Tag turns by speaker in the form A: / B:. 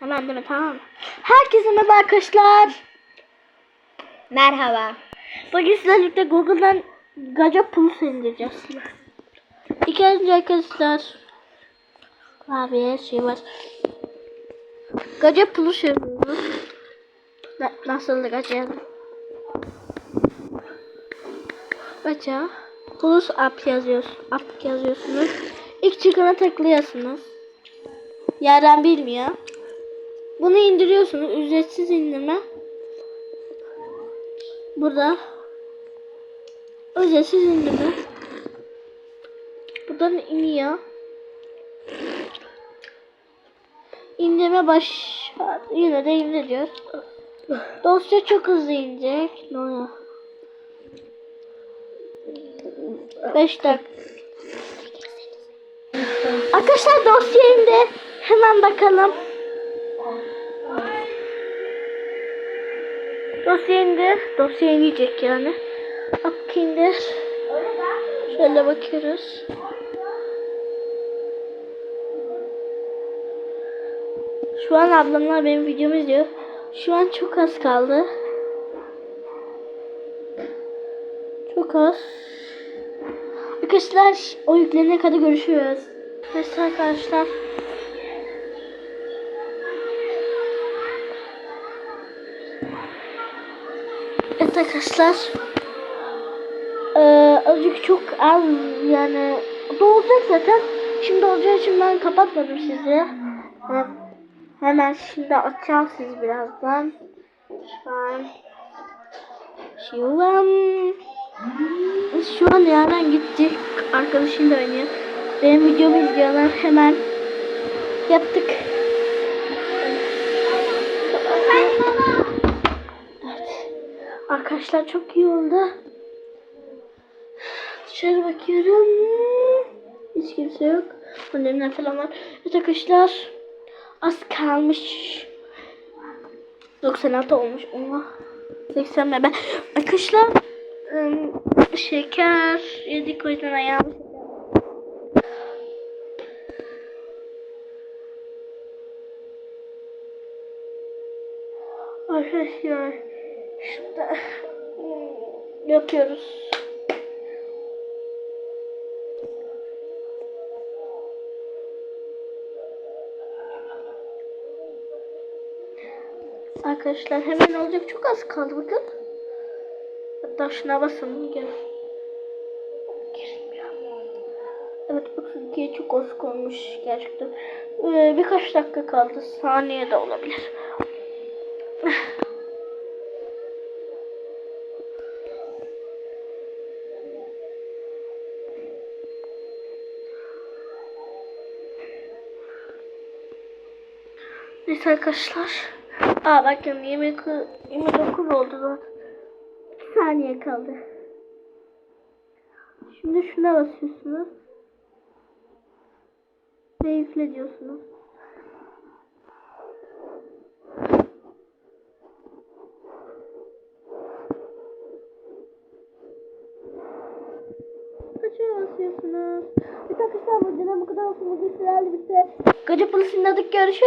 A: Hemen deme tamam? Herkese merhaba arkadaşlar.
B: Merhaba.
A: Bugün sizlerle Google'dan Gaca Plus indireceğiz. İlk önce arkadaşlar klavye şey var. Gaca Plus yazıyoruz. Na nasıl Gaca? Gaca Plus app yazıyorsunuz. App yazıyorsunuz. İlk çıkana tıklıyorsunuz. Yerden bilmiyor. Bunu indiriyorsunuz. Ücretsiz indirme. Burada ücretsiz indirme. Buradan iniyor. İndirme baş yine de indiriyoruz. Dosya çok hızlı inecek. Ne oluyor? 5 dakika. Arkadaşlar dosya indi. Hemen bakalım. Dosya indi. Dosya inecek yani. Bak indi. Şöyle bakıyoruz. Şu an ablamlar benim videomu izliyor. Şu an çok az kaldı. Çok az. Arkadaşlar o yüklenene kadar görüşürüz. Evet arkadaşlar. Evet arkadaşlar. Ee, azıcık çok az yani dolacak zaten. Şimdi olacağı için ben kapatmadım sizi. Hem- Hemen şimdi açacağım sizi birazdan. Şu an şu an şu an Yaren gitti. Arkadaşıyla oynuyor. Benim videomu izliyorlar. Hemen yaptık. Arkadaşlar çok iyi oldu. Dışarı bakıyorum. Hiç kimse yok. Annemler falan var. Evet arkadaşlar. Az kalmış. 96 olmuş. Oha. 80 ben. Arkadaşlar. ım, şeker yedik o yüzden ayağım Arkadaşlar. Şurada yapıyoruz. Arkadaşlar hemen olacak çok az kaldı bakın. Hatta şuna basın gel. Evet bakın ki çok az kalmış gerçekten. Ee, birkaç dakika kaldı. Saniye de olabilir. Neyse arkadaşlar. Aa bakın 20, 29 oldu zaten. 2 saniye kaldı. Şimdi şuna basıyorsunuz. Ve yükle diyorsunuz. Kaçıyor basıyorsunuz. Evet arkadaşlar bu bu kadar olsun. Bugün sizlerle birlikte Gacı Polis'in adık görüşürüz.